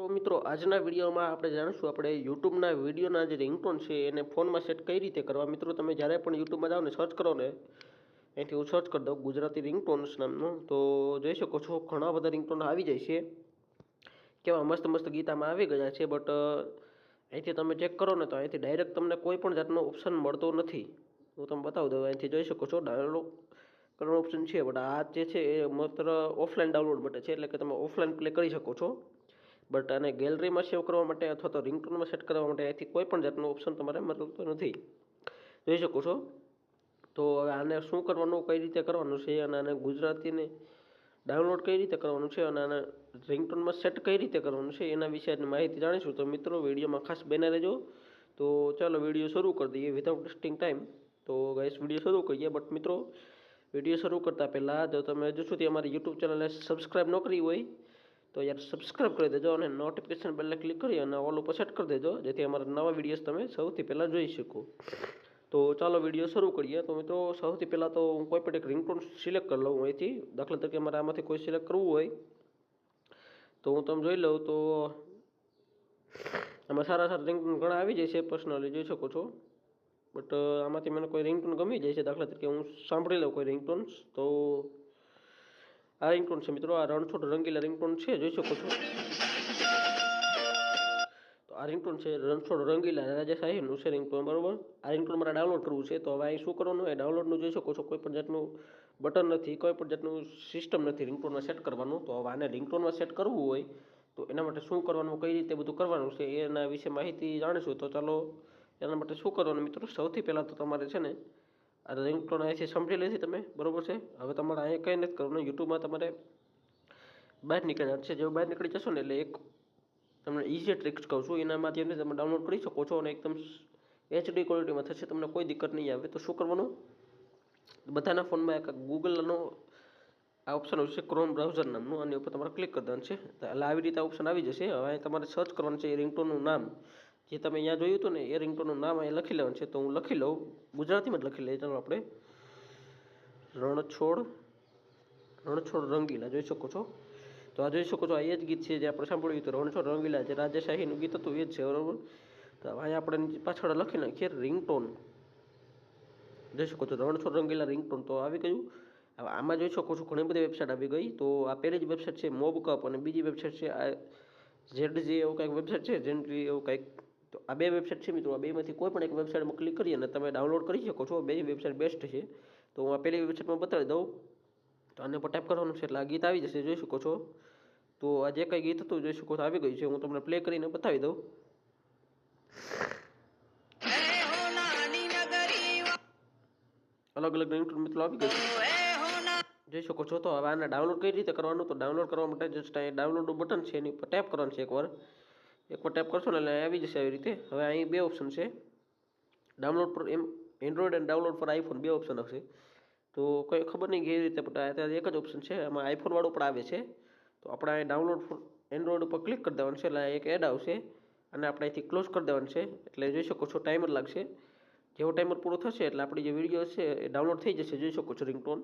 તો મિત્રો, આજના વિડીયોમાં આપણે જાણીશું, આપણે યુટ્યુબના વિડીયોના જે રિંગટોન છે, એને ફોનમાં સેટ કઈ રીતે કરવા? મિત્રો, તમે જ્યારે પણ યુટ્યુબમાં જાઓ ને સર્ચ કરો ને, અહીંથી હું સર્ચ કરી દઉં, ગુજરાતી રિંગટોન્સ નામનો. તો જોઈ શકો છો, ઘણા બધા રિંગટોન આવી જાય છે. કેવા મસ્ત મસ્ત ગીતામાં આવી ગયા છે બટ અહીંથી તમે ચેક કરો ને, તો અહીંથી ડાયરેક્ટ તમને કોઈ પણ જાતનો ઓપ્શન મળતો નથી. હું તમને બતાવી દઉં, અહીંથી જોઈ શકો છો ડાઉનલોડ કરવાનો ઓપ્શન છે બટ આ જે છે, એ માત્ર ઓફલાઈન ડાઉનલોડ માટે છે, એટલે કે તમે ઓફલાઈન પ્લે કરી શકો છો. બટ આને ગેલેરીમાં સેવ કરવા માટે અથવા તો રિંગટોનમાં સેટ કરવા માટે અહીંથી કોઈ પણ જાતનું ઓપ્શન તમારે મતલબ નથી. જોઈ શકો છો? તો હવે આને શું કરવાનું, કઈ રીતે કરવાનું છે અને આને ગુજરાતીને ડાઉનલોડ કઈ રીતે કરવાનું છે અને આને રિંગટોનમાં સેટ કઈ રીતે કરવાનું છે એના વિશેની માહિતી જાણીશું. તો મિત્રો, વિડીયોમાં ખાસ બને રહેજો. તો ચાલો વીડિયો શરૂ કરી દઈએ વિધાઉટ ટેસ્ટિંગ ટાઈમ તો ગાઈસ વીડિયો શરૂ કરીએ. બટ મિત્રો, વીડિયો શરૂ કરતાં પહેલાં જો તમે હજુ સુધી અમારી યુટ્યુબ ચેનલને સબસ્ક્રાઈબ ન કરી હોય તો યાર સબસ્ક્રાઈબ કરી દેજો અને નોટિફિકેશન બેલને ક્લિક કરી અને ઓલ ઉપર સેટ કરી દેજો, જેથી અમારા નવા વિડીયોઝ તમે સૌથી પહેલાં જોઈ શકો. તો ચાલો વીડિયો શરૂ કરીએ. તો મિત્રો, સૌથી પહેલાં તો હું કોઈ પણ એક રિંગટોન સિલેક્ટ કરી લઉં અહીંથી. દાખલા તરીકે મારે આમાંથી કોઈ સિલેક્ટ કરવું હોય, તો હું તમે જોઈ લઉં તો આમાં સારા સારા રિંગટોન ઘણા આવી જાય છે પર્સનલી જોઈ શકો છો. બટ આમાંથી મને કોઈ રિંગટોન ગમી જાય છે. દાખલા તરીકે હું સાંભળી લઉં કોઈ રિંગટોન્સ તો આ રિંગટોન છે મિત્રો, આ રણછોડ રંગીલા રિંગટોન છે, જોઈ શકો છો. તો આ રિંગટોન છે રણછોડ રંગીલા રાજા સાહેબનું છે રિંગટોન બરાબર? આ રિંગટોન મારે ડાઉનલોડ કરવું છે, તો હવે અહીં શું કરવાનું? એ ડાઉનલોડનું જોઈ શકો છો, કોઈ પણ જાતનું બટન નથી, કોઈ પણ જાતનું સિસ્ટમ નથી રિંગટોનમાં સેટ કરવાનું. તો હવે આને રિંગટોનમાં સેટ કરવું હોય, તો એના માટે શું કરવાનું, કઈ રીતે બધું કરવાનું છે, એના વિશે માહિતી જાણીશું. તો ચાલો, એના માટે શું કરવાનું મિત્રો? સૌથી પહેલાં તો તમારે છે ને આ રિંગટોન અહીંથી સમજી લીધી તમે, બરોબર છે? હવે તમારે અહીંયા કંઈ નથી કરવાનું, યુટ્યુબમાં તમારે બહાર નીકળી જવાનું છે, જેવું બહાર નીકળી જશો ને એટલે એક તમને ઇઝી ટ્રિક્સ કહું છું એના માધ્યમથી તમે ડાઉનલોડ કરી શકો છો અને એકદમ એચડી ક્વોલિટીમાં થશે, તમને કોઈ દિક્કત નહીં આવે. તો શું કરવાનું? બધાના ફોનમાં એક ગૂગલનો આ ઓપ્શન આવશે ક્રોમ બ્રાઉઝર નામનું અને ઉપર તમારે ક્લિક કરી દેવાનું છે એટલે આવી રીતે ઓપ્શન આવી જશે. હવે તમારે સર્ચ કરવાનું છે, એ રિંગટોનનું નામ. જે તમે અહીંયા જોયું હતું ને એ રિંગટોનનું નામ અહીંયા લખી લેવાનું છે, તો હું લખી લઉં. ગુજરાતીમાં જ લખી લઈએ, ચાલો આપણે. રણછોડ રણછોડ રંગીલા જોઈ શકો છો. તો આ જોઈ શકો છો, આ એ જ ગીત છે જે આપણે સાંભળ્યું હતું, રણછોડ રંગીલા જે રાજાશાહીનું ગીત હતું, એ જ છે, બરાબર? તો અહીંયા આપણે પાછળ લખી નાખીએ, રિંગટોન. જોઈ શકો છો, રણછોડ રંગીલા રિંગટોન. તો આવી ગયું. હવે આમાં જોઈ શકો છો, ઘણી બધી વેબસાઇટ આવી ગઈ. તો આ પહેલી જ વેબસાઇટ છે મોબ કપ અને બીજી વેબસાઇટ છે, આ જેડ જે એવું કંઈક વેબસાઇટ છે જેન્ટ્રી એવું કંઈક આ બે વેબસાઇટ છે મિત્રો. આ બેમાંથી કોઈ પણ એક વેબસાઇટમાં ક્લિક કરી અને તમે ડાઉનલોડ કરી શકો છો. બે વેબસાઇટ બેસ્ટ છે. તો હું આ પહેલી વેબસાઇટમાં બતાવી દઉં. તો આને પર ટાઈપ કરવાનું છે એટલે આ ગીત આવી જશે જોઈ શકો છો. તો આ જે કંઈ ગીત હતું જોઈ શકો છો આવી ગયું છે. હું તમને પ્લે કરીને બતાવી દઉં. અલગ અલગ રિંગટોન મિત્રો આવી ગયું છે. જોઈ શકો છો તો હવે આને ડાઉનલોડ કઈ રીતે કરવાનું? તો ડાઉનલોડ કરવા માટે જસ્ટ અહીંયા ડાઉનલોડનું બટન છે એની ઉપર ટેપ કરવાનું છે એકવાર. એકવાર ટેપ કરશો એટલે આવી જશે આવી રીતે. હવે અહીં બે ઓપ્શન છે. ડાઉનલોડ પર એમ એન્ડ્રોઈડ એન્ડ ડાઉનલોડ પર આઈફોન બે ઓપ્શન આવશે તો કંઈ ખબર નહીં કેવી રીતે અત્યારે એક જ ઓપ્શન છે. એમાં આઈફોનવાળું પણ આવે છે. તો આપણે અહીં ડાઉનલોડ એન્ડ્રોઈડ ઉપર ક્લિક કરી દેવાનું છે. એટલે એક એડ આવશે. અને આપણે અહીંથી ક્લોઝ કરી દેવાનું છે. એટલે જોઈ શકો છો ટાઈમર લાગશે. જેવો ટાઈમર પૂરો થશે, એટલે આપણી જે વીડિયો છે એ ડાઉનલોડ થઈ જશે. જોઈ શકો છો રિંગટોન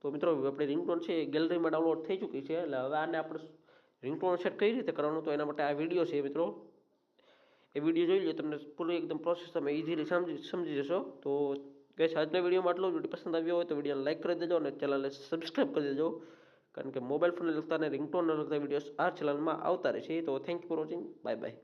તો મિત્રો, આપણી રિંગટોન છે એ ગેલેરીમાં ડાઉનલોડ થઈ ચૂકી છે. એટલે હવે આને આપણે રિંગટોન સેટ કઈ રીતે કરવાનું તો એના માટે આ વીડિયો છે મિત્રો. એ વીડિયો જોઈ લો તમને પૂરી એકદમ પ્રોસેસ તમે ઇઝીલી સમજી સમજી જશો. તો ગઈ આજના વિડીયોમાં આટલો વીડિયો પસંદ આવ્યો હોય તો વિડીયોને લાઈક કરી દેજો અને ચેનલને સબસ્ક્રાઈબ કરી દેજો. કારણ કે મોબાઈલ ફોનને લગતા અને રિંગટોનને લગતા વિડીયોઝ આ ચેનલમાં આવતા રહેશે તો thank you for watching bye bye